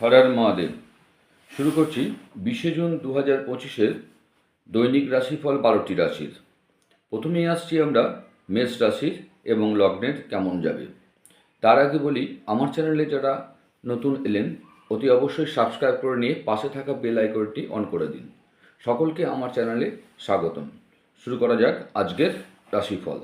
হরার মহাদেব। শুরু করছি বিশে জুন দু হাজার পঁচিশের দৈনিক রাশিফল বারোটি রাশির। প্রথমেই আসছি আমরা মেষ রাশির এবং লগ্নের কেমন যাবে। তার আগে বলি, আমার চ্যানেলে যারা নতুন এলেন, অতি অবশ্যই সাবস্ক্রাইব করে নিয়ে পাশে থাকা বেল আইকনটি অন করে দিন। সকলকে আমার চ্যানেলে স্বাগতম। শুরু করা যাক আজকের রাশিফল।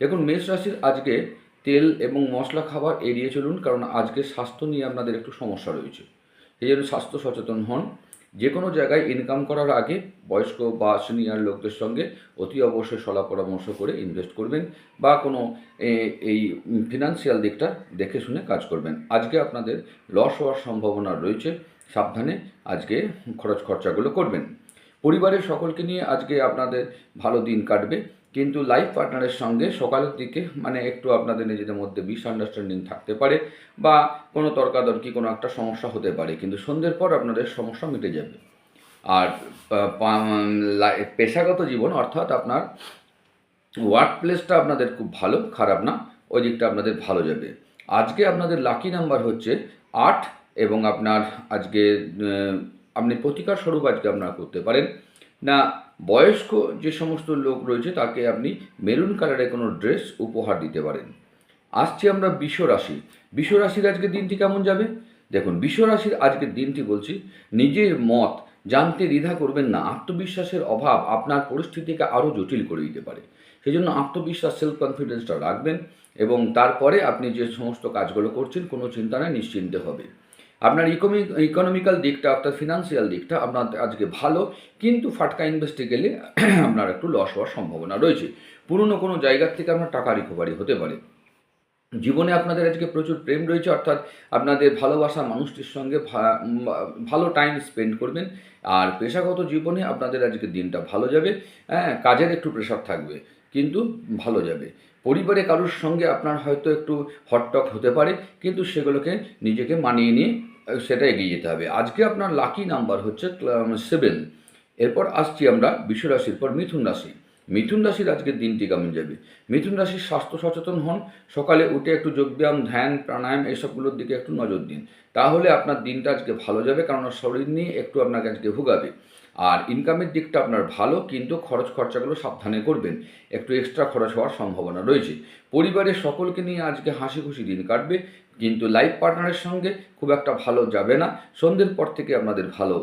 দেখুন, মেষ রাশির আজকে তেল এবং মশলা খাবার এড়িয়ে চলুন, কারণ আজকে স্বাস্থ্য নিয়ে আপনাদের একটু সমস্যা রয়েছে। সেই জন্য স্বাস্থ্য সচেতন হন। যে কোনো জায়গায় ইনকাম করার আগে বয়স্ক বা সিনিয়র লোকদের সঙ্গে অতি অবশ্যই সলা পরামর্শ করে ইনভেস্ট করবেন বা কোনো এই ফিনান্সিয়াল দিকটা দেখে শুনে কাজ করবেন। আজকে আপনাদের লস হওয়ার সম্ভাবনা রয়েছে। সাবধানে আজকে খরচ খরচাগুলো করবেন। পরিবারের সকলকে নিয়ে আজকে আপনাদের ভালো দিন কাটবে। কিন্তু লাইফ পার্টনারের সঙ্গে সকালের দিকে মানে একটু আপনাদের নিজেদের মধ্যে মিসআন্ডারস্ট্যান্ডিং থাকতে পারে বা কোনো তর্কাতর্কি, কোনো একটা সমস্যা হতে পারে, কিন্তু সন্ধ্যের পর আপনাদের সমস্যা মিটে যাবে। আর পেশাগত জীবন অর্থাৎ আপনার ওয়ার্ক প্লেসটা আপনাদের খুব ভালো, খারাপ না, ওই দিকটা আপনাদের ভালো যাবে। আজকে আপনাদের লাকি নাম্বার হচ্ছে আট এবং আপনার আজকে আপনি প্রতিকার স্বরূপ আজকে আপনারা করতে পারেন। না, বয়স্ক যে সমস্ত লোক রয়েছে তাকে আপনি মেরুন কালারের কোনো ড্রেস উপহার দিতে পারেন। আসছি আমরা বিশ্ব রাশি। বিশ্ব রাশির আজকে দিনটি কেমন যাবে? দেখুন, বিশ্ব রাশির আজকের দিনটি বলছি, নিজের মত জানতে দ্বিধা করবেন না। আত্মবিশ্বাসের অভাব আপনার পরিস্থিতিকে আরও জটিল করে দিতে পারে। সেই জন্য আত্মবিশ্বাস সেলফ কনফিডেন্সটা রাখবেন এবং তারপরে আপনি যে সমস্ত কাজগুলো করছেন, কোনো চিন্তা নেই, নিশ্চিন্তে হবে। আপনার ইকোনমি ইকোনমিক্যাল দিকটা অর্থাৎ ফিনান্সিয়াল দিকটা আপনার আজকে ভালো, কিন্তু ফাটকা ইনভেস্টে গেলে আপনার একটু লস হওয়ার সম্ভাবনা রয়েছে। পুরনো কোনো জায়গার থেকে আপনার টাকা রিকভারি হতে পারে। জীবনে আপনাদের আজকে প্রচুর প্রেম রয়েছে, অর্থাৎ আপনাদের ভালোবাসা মানুষটির সঙ্গে ভালো টাইম স্পেন্ড করবেন, আর পেশাগত জীবনে আপনাদের আজকে দিনটা ভালো যাবে হ্যাঁ কাজের একটু প্রেশার থাকবে, কিন্তু ভালো যাবে। পরিবারে কারোর সঙ্গে আপনার হয়তো একটু হটটক হতে পারে, কিন্তু সেগুলোকে নিজেকে মানিয়ে নিয়ে সেটা এগিয়ে যেতে হবে। আজকে আপনার লাকি নাম্বার হচ্ছে সেভেন এরপর আসছি আমরা বিশ্ব রাশির পর মিথুন রাশি। মিথুন রাশির আজকের দিনটি কেমন যাবে? মিথুন রাশির স্বাস্থ্য সচেতন হন, সকালে উঠে একটু যোগব্যায়াম, ধ্যান, প্রাণায়াম এসবগুলোর দিকে একটু নজর দিন। তাহলে আপনার দিনটা আজকে ভালো যাবে, কারণ শরীর নিয়ে একটু আপনাকে আজকে ভোগাবে। আর ইনকামের দিকটা আপনার ভালো, কিন্তু খরচ খরচাগুলো সাবধানে করবেন। একটু এক্সট্রা খরচ হওয়ার সম্ভাবনা রয়েছে। পরিবারের সকলকে নিয়ে আজকে হাসি খুশি দিন কাটবে। কিন্তু লাইফ পার্টনারের সঙ্গে খুব একটা ভালো যাবে না। সন্ধ্যের পর থেকে আপনাদের ভালো।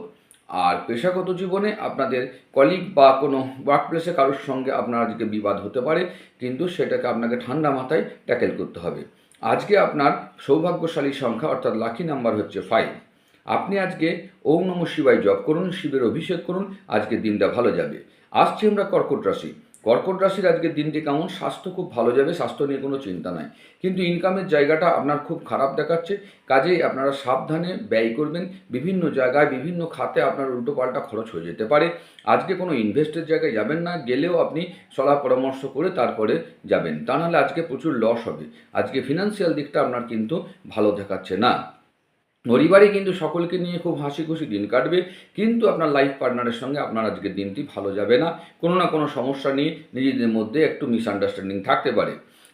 আর পেশাগত জীবনে আপনাদের কলিগ বা কোনো ওয়ার্ক প্লেসে কারোর সঙ্গে আপনার আজকে বিবাদ হতে পারে, কিন্তু সেটাকে আপনাকে ঠান্ডা মাথায় ট্যাকেল করতে হবে। আজকে আপনার সৌভাগ্যশালী সংখ্যা, অর্থাৎ লাকি নাম্বার হচ্ছে ফাইভ আপনি আজকে ওম নম শিবায় জপ করুন, শিবের অভিষেক করুন আজকে দিনটা ভালো যাবে। আসছি আমরা কর্কট রাশি। কর্কট রাশির আজকের দিনটি কেমন? স্বাস্থ্য খুব ভালো যাবে, স্বাস্থ্য নিয়ে কোনো চিন্তা নাই। কিন্তু ইনকামের জায়গাটা আপনার খুব খারাপ দেখাচ্ছে, কাজেই আপনারা সাবধানে ব্যয় করবেন। বিভিন্ন জায়গায়, বিভিন্ন খাতে আপনার উল্টোপাল্টা খরচ হয়ে যেতে পারে। আজকে কোনো ইনভেস্টের জায়গায় যাবেন না, গেলেও আপনি সলাহ পরামর্শ করে তারপরে যাবেন। তা নাহলে আজকে প্রচুর লস হবে। আজকে ফিনান্সিয়াল দিকটা আপনার কিন্তু ভালো দেখাচ্ছে না। পরিবারে কিন্তু সকলকে নিয়ে খুব হাসি খুশি দিন কাটবে, কিন্তু আপনার লাইফ পার্টনারের সঙ্গে আপনার আজকের দিনটি ভালো যাবে না। কোনো না কোনো সমস্যা নিয়ে নিজেদের মধ্যে একটু মিসআন্ডারস্ট্যান্ডিং থাকতে পারে।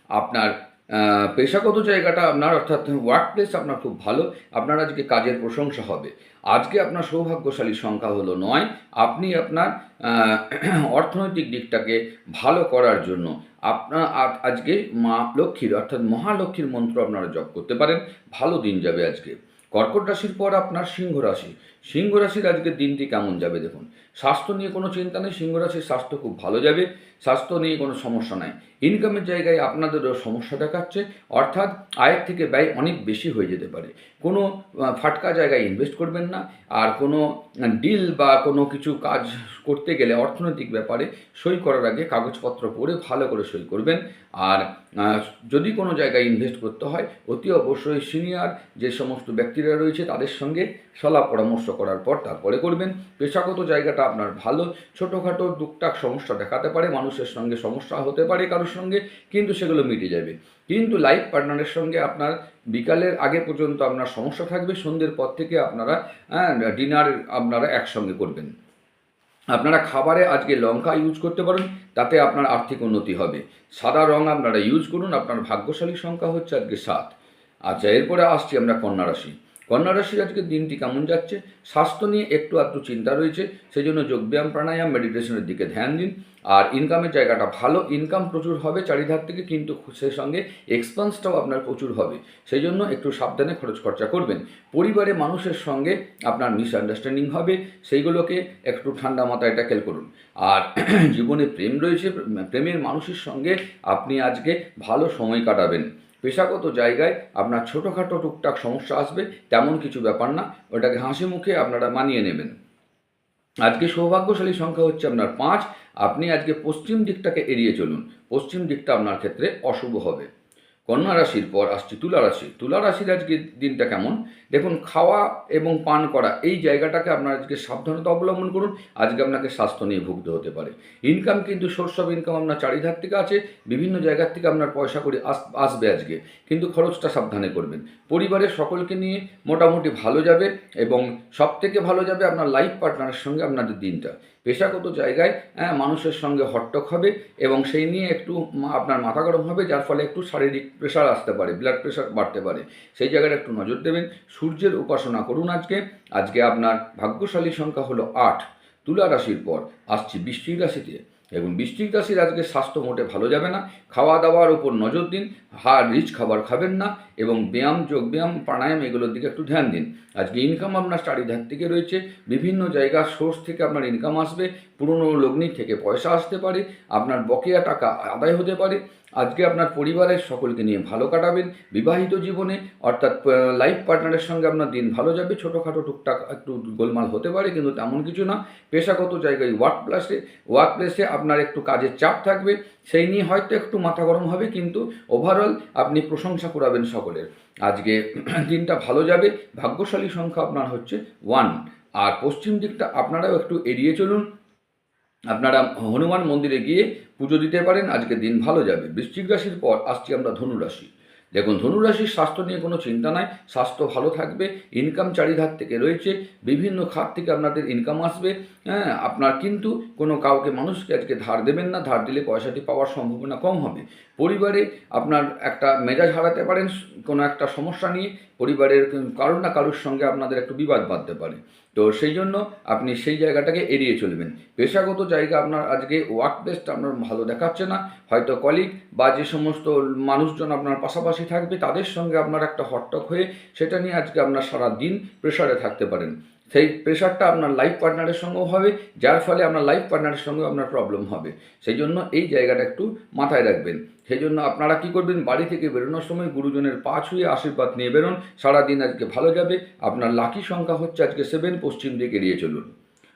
আপনার পেশাগত জায়গাটা আপনার, অর্থাৎ ওয়ার্ক প্লেস আপনার খুব ভালো, আপনার আজকে কাজের প্রশংসা হবে। আজকে আপনার সৌভাগ্যশালী সংখ্যা হলো নয়। আপনি আপনার অর্থনৈতিক দিকটাকে ভালো করার জন্য আপনার আজকে মা লক্ষ্মীর, অর্থাৎ মহালক্ষ্মীর মন্ত্র আপনারা জপ করতে পারেন। ভালো দিন যাবে আজকে। কর্কট রাশির পর আপনার সিংহ রাশি। সিংহ রাশির আজকের দিনটি কেমন যাবে দেখুন? স্বাস্থ্য নিয়ে কোনো চিন্তা নেই, সিংহ রাশির স্বাস্থ্য খুব ভালো যাবে, স্বাস্থ্য নিয়ে কোনো সমস্যা নাই। ইনকামের জায়গায় আপনাদেরও সমস্যা দেখাচ্ছে, অর্থাৎ আয়ের থেকে ব্যয় অনেক বেশি হয়ে যেতে পারে। কোনো ফাটকা জায়গায় ইনভেস্ট করবেন না, আর কোনো ডিল বা কোনো কিছু কাজ করতে গেলে অর্থনৈতিক ব্যাপারে সই করার আগে কাগজপত্র পড়ে ভালো করে সই করবেন। আর যদি কোনো জায়গায় ইনভেস্ট করতে হয়, অতি অবশ্যই সিনিয়র যে সমস্ত ব্যক্তিরা রয়েছে তাদের সঙ্গে সলা পরামর্শ করার পর তারপরে করবেন। পেশাগত জায়গাটা আপনার ভালো। ছোটোখাটো টুকটাক সমস্যা দেখাতে পারে, মানুষের সঙ্গে সমস্যা হতে পারে কারোর সঙ্গে, কিন্তু সেগুলো মিটে যাবে। কিন্তু লাইফ পার্টনারের সঙ্গে আপনার বিকালের আগে পর্যন্ত আপনার সমস্যা থাকবে, সন্ধ্যের পর থেকে আপনারা ডিনার আপনারা একসঙ্গে করবেন। আপনারা খাবারে আজকে লঙ্কা ইউজ করতে পারেন, তাতে আপনার আর্থিক উন্নতি হবে। সাদা রং আপনারা ইউজ করুন, আপনার ভাগ্যশালী সংখ্যা হচ্ছে আজকে সাত। আচ্ছা এরপরে আসছি আমরা কন্যা রাশি। কন্যা রাশির আজকে দিনটি কেমন যাচ্ছে? স্বাস্থ্য নিয়ে একটু আধটু চিন্তা রয়েছে সেই জন্য যোগব্যায়াম, প্রাণায়াম, মেডিটেশনের দিকে ধ্যান দিন। আর ইনকামের জায়গাটা ভালো ইনকাম প্রচুর হবে চারিধার থেকে, কিন্তু সেই সঙ্গে এক্সপেন্সটাও আপনার প্রচুর হবে। সেই জন্য একটু সাবধানে খরচ খরচা করবেন। পরিবারে মানুষের সঙ্গে আপনার মিসআন্ডারস্ট্যান্ডিং হবে, সেইগুলোকে একটু ঠান্ডা মাথায় ট্যাকেল করুন। আর জীবনে প্রেম রয়েছে, প্রেমের মানুষের সঙ্গে আপনি আজকে ভালো সময় কাটাবেন। পেশাগত জায়গায় আপনার ছোটোখাটো টুকটাক সমস্যা আসবে, তেমন কিছু ব্যাপার না, ওটাকে হাসি মুখে আপনারা মানিয়ে নেবেন। আজকে সৌভাগ্যশালী সংখ্যা হচ্ছে আপনার পাঁচ, আপনি আজকে পশ্চিম দিকটাকে এড়িয়ে চলুন। পশ্চিম দিকটা আপনার ক্ষেত্রে অশুভ হবে। কন্যা রাশির পর আসছে তুলা রাশি। তুলা রাশির আজকে দিনটা কেমন? দেখুন, খাওয়া এবং পান করা, এই জায়গাটাকে আপনার আজকে সাবধানতা অবলম্বন করুন। আজকে আপনাকে স্বাস্থ্য নিয়ে ভুগতে হতে পারে। ইনকাম কিন্তু সোর্স অফ ইনকাম আপনার চারিধার থেকে আছে, বিভিন্ন জায়গার থেকে আপনার পয়সা করে আস, আসবে আজকে। কিন্তু খরচটা সাবধানে করবেন। পরিবারের সকলকে নিয়ে মোটামুটি ভালো যাবে এবং সব থেকে ভালো যাবে আপনার লাইফ পার্টনারের সঙ্গে আপনাদের দিনটা। পেশাগত জায়গায় হ্যাঁ, মানুষের সঙ্গে হট্টক হবে এবং সেই নিয়ে একটু আপনার মাথা গরম হবে যার ফলে একটু শারীরিক প্রেশার আসতে পারে ব্লাড প্রেশার বাড়তে পারে। সেই জায়গাটা একটু নজর দেবেন। সূর্যের উপাসনা করুন আজকে। আজকে আপনার ভাগ্যশালী সংখ্যা হলো আট। তুলা রাশির পর আসছি বৃষ্টির রাশিতে। এবং বৃশ্চিক রাশির আজকে স্বাস্থ্য মোটে ভালো যাবে না। খাওয়া দাওয়ার উপর নজর দিন, হাড় রিচ খাবার খাবেন না এবং ব্যায়াম, যোগ ব্যায়াম, প্রাণায়াম এগুলোর দিকে একটু ধ্যান দিন। আজকে ইনকাম আপনার চারিধার থেকে রয়েছে। বিভিন্ন জায়গার সোর্স থেকে আপনার ইনকাম আসবে। পুরনো লগ্নি থেকে পয়সা আসতে পারে, আপনার বকেয়া টাকা আদায় হতে পারে, আজকে আপনার পরিবারের সকলকে নিয়ে ভালো কাটাবেন, বিবাহিত জীবনে, অর্থাৎ লাইফ পার্টনারের সঙ্গে আপনার দিন ভালো যাবে, ছোটোখাটো টুকটাক একটু গোলমাল হতে পারে, কিন্তু তেমন কিছু না, পেশাগত জায়গায় ওয়ার্ক প্লেসে ওয়ার্ক প্লেসে আপনার একটু কাজের চাপ থাকবে, সেই নিয়ে হয়তো একটু মাথা গরম হবে, কিন্তু ওভারঅল আপনি প্রশংসা করাবেন সকলের। আজকে দিনটা ভালো যাবে, ভাগ্যশালী সংখ্যা আপনার হচ্ছে ওয়ান আর পশ্চিম দিকটা আপনারাও একটু এড়িয়ে চলুন আপনারা হনুমান মন্দিরে গিয়ে পুজো দিতে পারেন, আজকে দিন ভালো যাবে। বৃশ্চিক রাশির পর আসছি আমরা ধনু রাশি দেখুন, ধনুরাশির স্বাস্থ্য নিয়ে কোনো চিন্তা নাই, স্বাস্থ্য ভালো থাকবে ইনকাম চারিধার থেকে রয়েছে, বিভিন্ন খাত থেকে আপনাদের ইনকাম আসবে হ্যাঁ আপনার কিন্তু কোনো কাউকে মানুষকে আজকে ধার দেবেন না, ধার দিলে পয়সাটি পাওয়ার সম্ভাবনা কম হবে। পরিবারে আপনার একটা মেজাজ হারাতে পারেন, কোনো একটা সমস্যা নিয়ে পরিবারের কারোর না কারোর সঙ্গে আপনাদের একটু বিবাদ বাঁধতে পারে। তো সেই জন্য আপনি সেই জায়গাটাকে এড়িয়ে চলবেন। পেশাগত জায়গা আপনার আজকে ওয়ার্ক প্লেসটা আপনার ভালো দেখাচ্ছে না। হয়তো কলিগ বা যে সমস্ত মানুষজন আপনার পাশাপাশি থাকবে, তাদের সঙ্গে আপনার একটা হট্টক হয়ে সেটা নিয়ে আজকে আপনার সারা দিন প্রেশারে থাকতে পারেন। সেই প্রেশারটা আপনার লাইফ পার্টনারের সঙ্গেও হবে, যার ফলে আপনার লাইফ পার্টনারের সঙ্গেও আপনার প্রবলেম হবে। সেই জন্য এই জায়গাটা একটু মাথায় রাখবেন। সেই জন্য আপনারা কি করবেন? বাড়ি থেকে বেরোনোর সময় গুরুজনের পা ছুঁয়ে আশীর্বাদ নিয়ে বেরোন। সারাদিন আজকে ভালো যাবে। আপনার লাকি সংখ্যা হচ্ছে আজকে সেভেন পশ্চিম দিকে এড়িয়ে চলুন।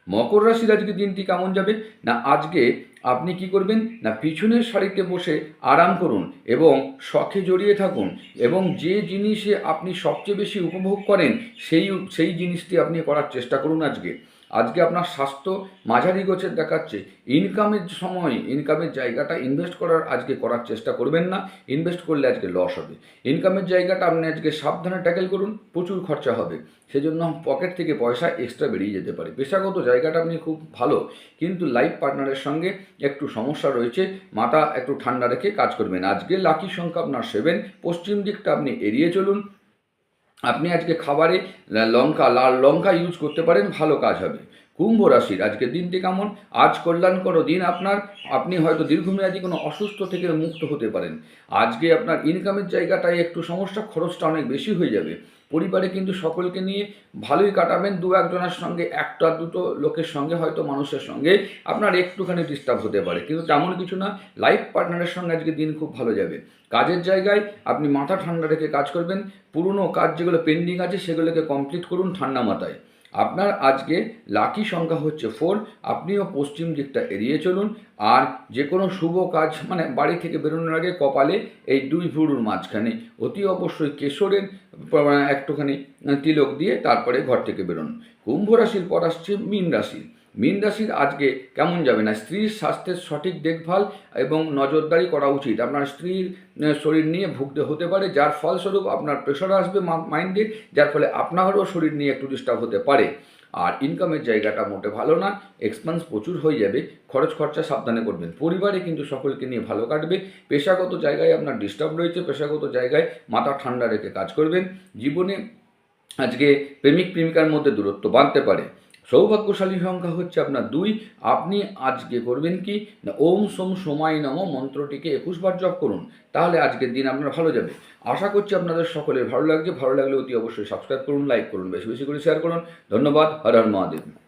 মকর রাশির আজকে দিনটি কেমন যাবে? না, আজকে আপনি কি করবেন? না, পিছনের সারিতে বসে আরাম করুন এবং শখে জড়িয়ে থাকুন এবং যে জিনিসে আপনি সবচেয়ে বেশি উপভোগ করেন, সেই সেই জিনিসটি আপনি করার চেষ্টা করুন আজকে। আজকে আপনার স্বাস্থ্য মাঝারি গোছের দেখাচ্ছে। ইনকামের সময় ইনকামের জায়গাটা ইনভেস্ট করার আজকে করার চেষ্টা করবেন না। ইনভেস্ট করলে আজকে লস হবে। ইনকামের জায়গাটা আপনি আজকে সাবধানে ট্যাকেল করুন, প্রচুর খরচা হবে। সেজন্য পকেট থেকে পয়সা এক্সট্রা বেরিয়ে যেতে পারে। পেশাগত জায়গাটা আপনি খুব ভালো, কিন্তু লাইফ পার্টনারের সঙ্গে একটু সমস্যা রয়েছে, মাথা একটু ঠান্ডা রেখে কাজ করবেন। আজকে লাকি সংখ্যা আপনার সেভেন পশ্চিম দিকটা আপনি এড়িয়ে চলুন। আপনি আজকে খাবারে লঙ্কা, লাল লঙ্কা ইউজ করতে পারেন, ভালো কাজ হবে। কুম্ভ রাশির আজকের দিনটি কেমন? আজ কল্যাণকর দিন আপনার, আপনি হয়তো দীর্ঘমেয়াদী কোনো অসুস্থ থেকে মুক্ত হতে পারেন। আজকে আপনার ইনকামের জায়গাটায় একটু সমস্যা, খরচটা অনেক বেশি হয়ে যাবে। পরিবারে কিন্তু সকলকে নিয়ে ভালোই কাটাবেন, দু একজনের সঙ্গে, একটা দুটো লোকের সঙ্গে, হয়তো মানুষের সঙ্গে। আপনার একটুখানি ডিস্টার্ব হতে পারে, কিন্তু তেমন কিছু না লাইফ পার্টনারের সঙ্গে আজকে দিন খুব ভালো যাবে। কাজের জায়গায় আপনি মাথা ঠান্ডা রেখে কাজ করবেন, পুরনো কাজ যেগুলো পেন্ডিং আছে, সেগুলোকে কমপ্লিট করুন ঠান্ডা মাথায়। আপনার আজকে লাকি সংখ্যা হচ্ছে ফোর আপনিও পশ্চিম দিকটা এড়িয়ে চলুন। আর যে কোনো শুভ কাজ মানে বাড়ি থেকে বেরোনোর আগে কপালে এই দুই ভুরুর মাঝখানে, অতি অবশ্যই কেশরের একটুখানি তিলক দিয়ে তারপরে ঘর থেকে বেরোন। কুম্ভ রাশির পর আসছে মীন রাশি। মীন রাশির আজকে কেমন যাবে? না, স্ত্রীর স্বাস্থ্যের সঠিক দেখভাল এবং নজরদারি করা উচিত। আপনার স্ত্রীর শরীর নিয়ে ভুগতে হতে পারে, যার ফলস্বরূপ আপনার প্রেশার আসবে মাইন্ডে যার ফলে আপনারও শরীর নিয়ে একটু ডিস্টার্ব হতে পারে। আর ইনকামের জায়গাটা মোটে ভালো না এক্সপেন্স প্রচুর হয়ে যাবে, খরচ খরচা সাবধানে করবেন। পরিবারে কিন্তু সকলকে নিয়ে ভালো কাটবে, পেশাগত জায়গায় আপনার ডিস্টার্ব রয়েছে, পেশাগত জায়গায় মাথা ঠান্ডা রেখে কাজ করবেন। জীবনে আজকে প্রেমিক প্রেমিকার মধ্যে দূরত্ব বাড়তে পারে। সৌভাগ্যশালী সংখ্যা হচ্ছে আপনার দুই। আপনি আজকে করবেন কি? না, ওম সোম সময় নম মন্ত্রটিকে একুশবার জপ করুন, তাহলে আজকের দিন আপনার ভালো যাবে। আশা করছি আপনাদের সকলের ভালো লাগছে। ভালো লাগলে অতি অবশ্যই সাবস্ক্রাইব করুন লাইক করুন, বেশি বেশি করে শেয়ার করুন। ধন্যবাদ। হর হর মহাদেব।